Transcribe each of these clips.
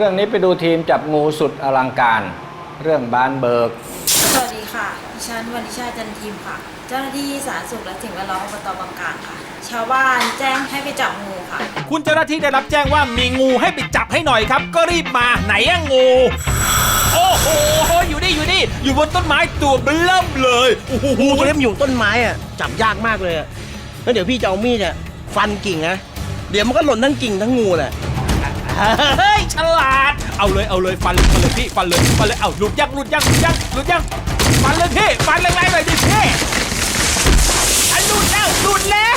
เรื่องนี้ไปดูทีมจับงูสุดอลังการ เรื่องบานเบิก สวัสดีค่ะ ดิฉันวนิชาจันทิมค่ะ เจ้าหน้าที่สาธารณสุขและสิ่งแวดล้อมอบตบางกลางค่ะ ชาวบ้านแจ้งให้ไปจับงูค่ะ คุณเจ้าหน้าที่ได้รับแจ้งว่ามีงูให้ไปจับให้หน่อยครับ ก็รีบมาไหนอะงู โอ้โห อยู่นี่อยู่นี่ อยู่บนต้นไม้ตัวเบิ่มเลย โอ้โหงูตัวนี้มันอยู่ต้นไม้อะจับยากมากเลยอะแล้วเดี๋ยวพี่จะเอามีดอะฟันกิ่งนะเดี๋ยวมันก็หล่นทั้งกิ่งทั้งงูแหละ เฮ้ยฉลาด เอาเลยเอาเลยฟันเลยฟันเลยพี่ฟันเลยฟันเลยเอาหลุดยังหลุดยังหลุดยังหลุดยังฟันเลยพี่ฟันแรงๆหน่อยดิพี่อันหลุดแล้วหลุดแล้ว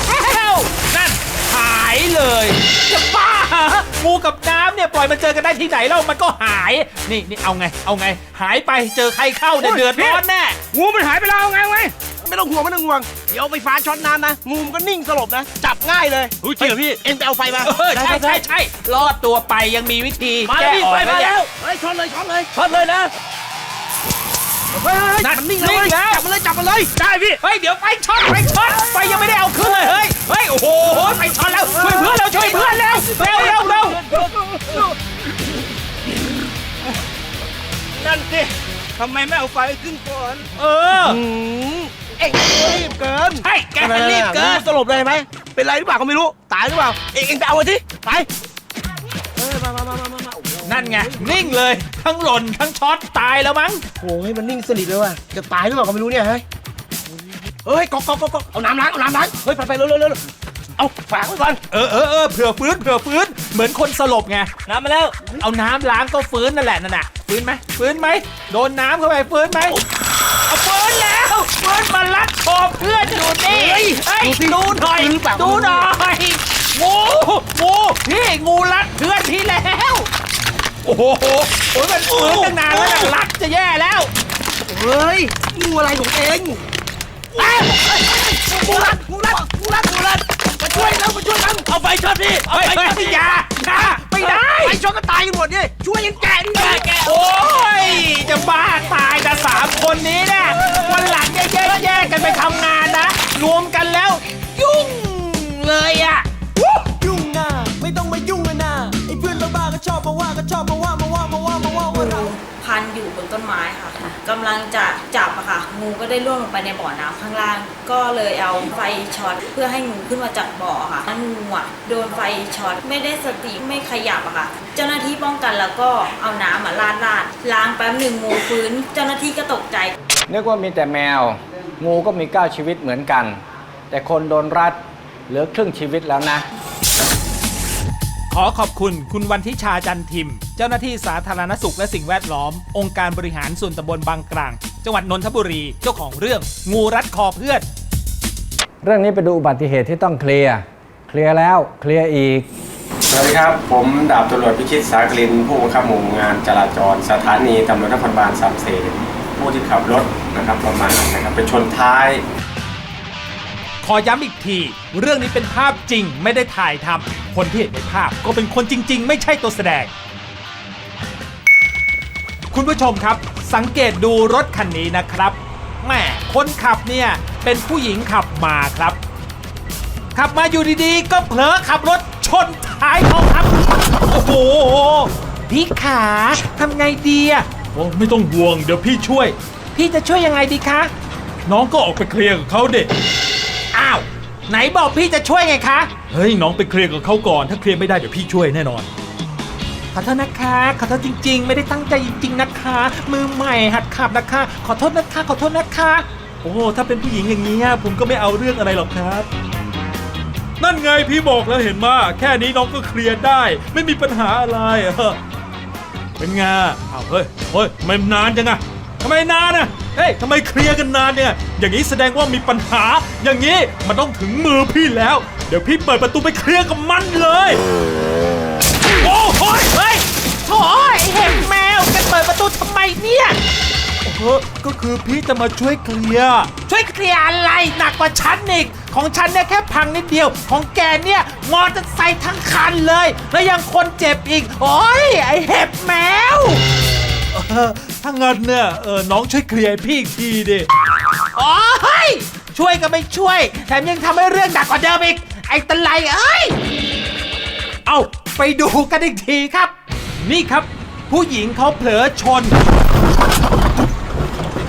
นั่นหายเลยจะบ้าเหรองูกับน้ำเนี่ยปล่อยมันเจอกันได้ที่ไหนแล้วมันก็หาย นี่นี่เอาไง เอาไง หายไปเจอใครเข้าเนี่ยเดือดร้อนแน่ งูมันหายไปแล้วไงไง ไม่ต้องห่วงไม่ต้องห่วง เดี๋ยวไฟฟ้าช็อตนานนะ งูมันก็นิ่งสลบนะ จับง่ายเลยอุ๊ยจริงเหรอพี่ เอ็งไปเอาไฟมาเออใช่ใช่ใช่รอดตัวไปยังมีวิธีมาแล้วพี่ออกไฟมาเนี่ยแล้วเฮ้ยช็อตเลยช็อตเลยช็อตเลยนะเฮ้ยเฮ้ยนั่นมันนิ่งแล้วนิ่เว้ยงแล้วจับมันเลยจับมันเลยได้พี่เฮ้ยเดี๋ยวไฟช็อตไฟช็อตไฟยังไม่ได้เอาขึ้นเลยเฮ้ยเฮ้ยโอ้โหไฟช็อตแล้วช่วยเพื่อนเราช่วยเพื่อนแล้วเร็วเร็วเร็วนั่นสิทำไมไม่เอาไฟขึ้นก่อน เออ อืม เอ็งรีบเกินใช่แกมันรีบเกินงูสลบเลยไหมเป็นไรหรือเปล่าก็ไม่รู้ ตายหรือเปล่า เอ็งเอ็งไปเอามาสิไปเออมามามามามาโอ้โหนั่นไง นิ่งเลย ทั้งหล่น ทั้งช็อตตายแล้วมั้ง โอ้ยมันนิ่งสนิทเลยว่ะ จะตายหรือเปล่าก็ไม่รู้เนี่ยเฮ้ย เฮ้ยก๊อกก๊อกก๊อกก๊อกเอาน้ำล้างเอาน้ำล้าง เฮ้ยไปไปเร็วเร็วเร็วเอาฝากไว้ก่อน เออเออเออเผื่อฟื้นเผื่อฟื้น เหมือนคนสลบไง น้ำมาแล้ว เอาน้ำล้างก็ฟื้นนั่นแหละนั่นน่ะ ฟื้นไหมฟื้นไหมโดนน้ำเข้าไปฟื้นไหมเอาฟื้นแล้วฟื้นมาลัดคอเพื่อนอยู่นี่เฮ้ยเฮ้ยดูสิดูหน่อยฟื้นหรือเปล่า ดูหน่อยงูงูพี่งูรัดเพื่อนพี่แล้ว โอ้โหโอ้ยมันฟื้นตั้งนานแล้วนะรัดจะแย่แล้ว เฮ้ยงูอะไรของเอ็งอ้าวเฮ้ยเฮ้ยงูรัดงูรัดงูรัดงูรัดมาช่วยแล้วมาช่วยกันเอาไฟช็อตพี่เฮ้ยเฮ้ยอย่าอย่าายกันหมดดิช่วยยังแกะดิแกะแกะโอ้ กำลังจะจับอะค่ะ งูก็ได้ล่วงลงไปในบ่อน้ำข้างล่าง ก็เลยเอาไฟช็อตเพื่อให้งูขึ้นมาจากบ่อค่ะแล้วงูอะโดนไฟช็อตไม่ได้สติไม่ขยับอะค่ะ เจ้าหน้าที่ป้องกันแล้วก็เอาน้ำมาลาดลาดล้างแป๊บหนึ่งงูฟื้น เจ้าหน้าที่ก็ตกใจนึกว่ามีแต่แมว งูก็มีเก้าชีวิตเหมือนกัน แต่คนโดนรัดเหลือครึ่งชีวิตแล้วนะ ขอขอบคุณคุณวันทิชาจันทิมเจ้าหน้าที่สาธารณสุขและสิ่งแวดล้อม องค์การบริหารส่วนตำบลบางกลาง จังหวัดนนทบุรีเจ้าของเรื่อง งูรัดคอเพื่อน เรื่องนี้ไปดูอุบัติเหตุที่ต้องเคลียร์เคลียร์แล้วเคลียร์อีก สวัสดีครับ ผมดาบตำรวจพิชิตสากลิน ผู้บังคับหมู่งานจราจรสถานีตำรวจนครบาลสามเสนผู้ที่ขับรถนะครับประมาณนะครับไปชนท้าย ขอย้ำอีกที เรื่องนี้เป็นภาพจริงไม่ได้ถ่ายทำคนที่เห็นในภาพก็เป็นคนจริง ๆ ไม่ใช่ตัวแสดง คุณผู้ชมครับ สังเกตดูรถคันนี้นะครับแหมคนขับเนี่ยเป็นผู้หญิงขับมาครับ ขับมาอยู่ดีๆ ก็เผลอขับรถชนท้ายเขาครับ โอ้โห พี่ขาทำไงดีอะโอ้ไม่ต้องห่วงเดี๋ยวพี่ช่วย พี่จะช่วยยังไงดีคะ น้องก็ออกไปเคลียร์กับเขาเด็กอ้าว ไหนบอกพี่จะช่วยไงคะ เฮ้ยน้องไปเคลียร์กับเขาก่อน ถ้าเคลียร์ไม่ได้เดี๋ยวพี่ช่วยแน่นอน ขอโทษนะคะ ขอโทษจริง ๆ ไม่ได้ตั้งใจจริง ๆ นะคะ มือใหม่หัดขับนะคะ ขอโทษนะคะ ขอโทษนะคะ โอ้ถ้าเป็นผู้หญิงอย่างนี้ผมก็ไม่เอาเรื่องอะไรหรอกครับ นั่นไงพี่บอกแล้วเห็นมาแค่นี้น้องก็เคลียร์ได้ ไม่มีปัญหาอะไรเออเป็นไงอ้าเฮ้ยเฮ้ยทำไมนานจังอะทำไมนานอะเฮ้ยทำไมเคลียร์กันนานเนี่ย อย่างนี้แสดงว่ามีปัญหา อย่างนี้มันต้องถึงมือพี่แล้ว เดี๋ยวพี่เปิดประตูไปเคลียร์กับมันเลย โอ้โหเฮ้ยโถ่ไอ้เห็นแมวแกเปิดประตูทำไมเนี่ย เออก็คือพี่จะมาช่วยเคลียร์ ช่วยเคลียร์อะไรหนักกว่าฉันอีก ของฉันเนี่ยแค่พังนิดเดียว ของแกเนี่ยมอเตอร์ไซค์ทั้งคันเลย แล้วยังคนเจ็บอีก โอ้ยไอ้เห็บแมว เออถ้างั้นเนี่ยเออน้องช่วยเคลียร์ให้พี่อีกทีดิ โอ้ยช่วยก็ไม่ช่วย แถมยังทำให้เรื่องหนักกว่าเดิมอีก ไอ้ตะไลเอ้ยเอา ไปดูกันอีกทีครับ นี่ครับ ผู้หญิงเขาเผลอชน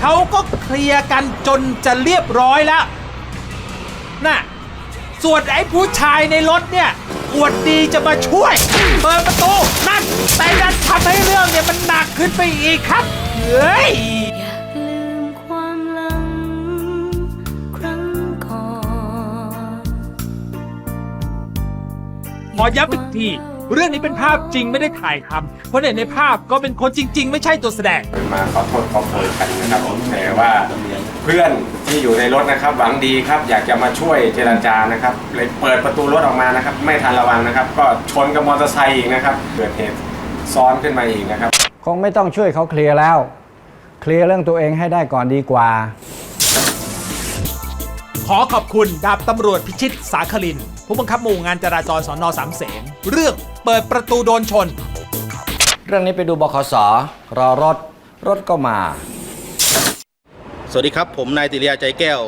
เขาก็เคลียร์กันจนจะเรียบร้อยแล้วน่ะส่วนไอ้ผู้ชายในรถเนี่ยอวดดีจะมาช่วย เปิดประตูนั่นแต่ดันทำให้เรื่องเนี่ยมันหนักขึ้นไปอีกครับเฮ้ยอยากลืมความหลังครั้งก่อนขอย้ำอีกที เรื่องนี้เป็นภาพจริงไม่ได้ถ่ายทำเพราะในในภาพก็เป็นคนจริง ๆ ไม่ใช่ตัวแสดง มาขอโทษขอโพยกันนะครับผมแต่ว่าเพื่อนที่อยู่ในรถนะครับ หวังดีครับ อยากจะมาช่วยเจรจานะครับเลยเปิดประตูรถออกมานะครับ ไม่ทันระวังนะครับ ก็ชนกับมอเตอร์ไซค์อีกนะครับเกิดเหตุซ้อนขึ้นมาอีกนะครับ คงไม่ต้องช่วยเขาเคลียร์แล้ว เคลียร์เรื่องตัวเองให้ได้ก่อนดีกว่า ขอขอบคุณดาบตำรวจพิชิตสาคลิน ผู้บังคับหมู่งานจราจรสอนอสามเสนเรื่องเปิดประตูโดนชน เรื่องนี้ไปดูบขสรอรถ รถก็มา สวัสดีครับ ผมนายติริยาใจแก้ว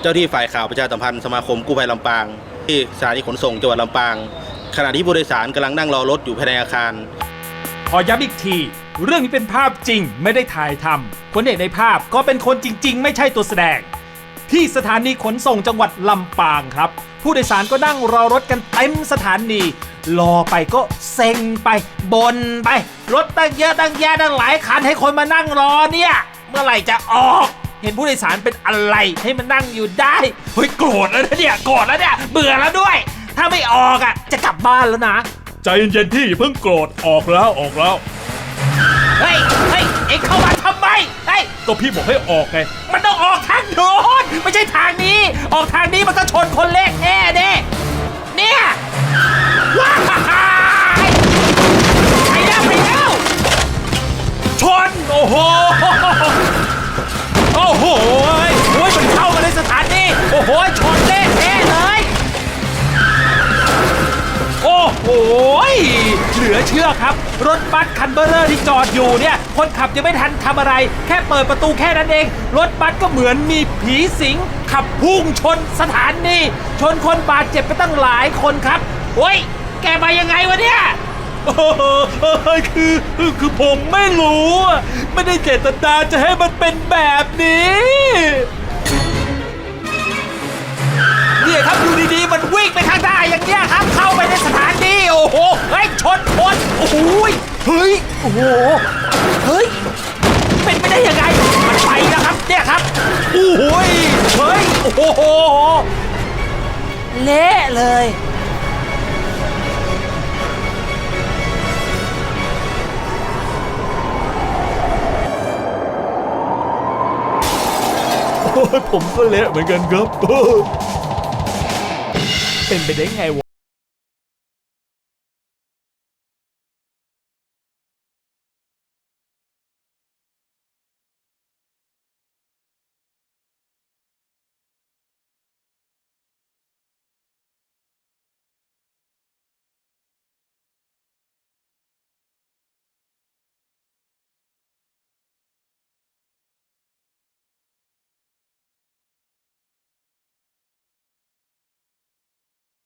เจ้าที่ฝ่ายข่าวประชาสัมพันธ์สมาคมกู้ภัยลำปาง ที่สถานีขนส่งจังหวัดลำปาง ขณะที่ผู้โดยสารกำลังนั่งรอรถอยู่ภายในอาคาร ขอย้ำอีกที เรื่องนี้เป็นภาพจริงไม่ได้ถ่ายทำคนเอกในภาพก็เป็นคนจริง ๆ ไม่ใช่ตัวแสดง ที่สถานีขนส่งจังหวัดลำปางครับ ผู้โดยสารก็นั่งรอรถกันเต็มสถานี รอไปก็เซ็งไปบนไป รถตั้งเยอะตั้งแยะตั้งหลายคันให้คนมานั่งรอเนี่ย เมื่อไหร่จะออก เห็นผู้โดยสารเป็นอะไรให้มันนั่งอยู่ได้เฮ้ยโกรธแล้วนะเนี่ยโกรธแล้วเนี่ยเบื่อแล้วด้วย ถ้าไม่ออกอะ จะกลับบ้านแล้วนะใจเย็นๆพี่อย่าเพิ่งโกรธออกแล้วออกแล้ว เฮ้ยเฮ้ยเอ็งเข้ามาทำไมเฮ้ยก็พี่บอกให้ออกไงมันต้องออกทางโน้น ไม่ใช่ทางนี้ ออกทางนี้มันก็ชนคนเล็ก ชื่อครับ รถบัสคันเบอร์เรอร์ที่จอดอยู่เนี่ยคนขับยังไม่ทันทำอะไร แค่เปิดประตูแค่นั้นเอง รถบัสก็เหมือนมีผีสิง ขับพุ่งชนสถานีชนคนบาดเจ็บไปตั้งหลายคนครับโอ้ยแกมายังไงวะเนี่ยเออคือคือผมไม่รู้อะไม่ได้เจตนาจะให้มันเป็นแบบนี้ เนี่ยครับอยู่ดีๆ มันวิ่งไปข้างหน้าอย่างเงี้ยครับ เข้าไปในสถานีโอ้โหเฮ้ยชน โอ้โห เฮ้ย เป็นไปได้ยังไง มันไปแล้วครับ เนี่ยครับ โอ้โหยเฮ้ย โอ้โห เละเลยโอ้ยผมก็เละเหมือนกันครับ เป็นไปได้ไงวะ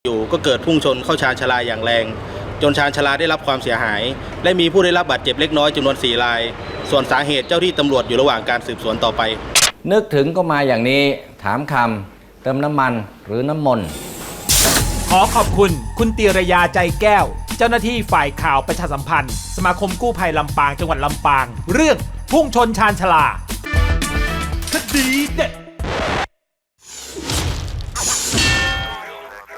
อยู่ก็เกิดพุ่งชนเข้าชานชาลาอย่างแรง จนชานชาลาได้รับความเสียหาย และมีผู้ได้รับบาดเจ็บเล็กน้อยจำนวน 4 ราย ส่วนสาเหตุเจ้าที่ตำรวจอยู่ระหว่างการสืบสวนต่อไป นึกถึงก็มาอย่างนี้ถามคำเติมน้ำมันหรือน้ำมนต์ขอขอบคุณ คุณตีรยาใจแก้ว เจ้าหน้าที่ฝ่ายข่าวประชาสัมพันธ์ สมาคมกู้ภัยลำปางจังหวัดลำปาง เรื่องพุ่งชนชานชาลาคดีเด็ด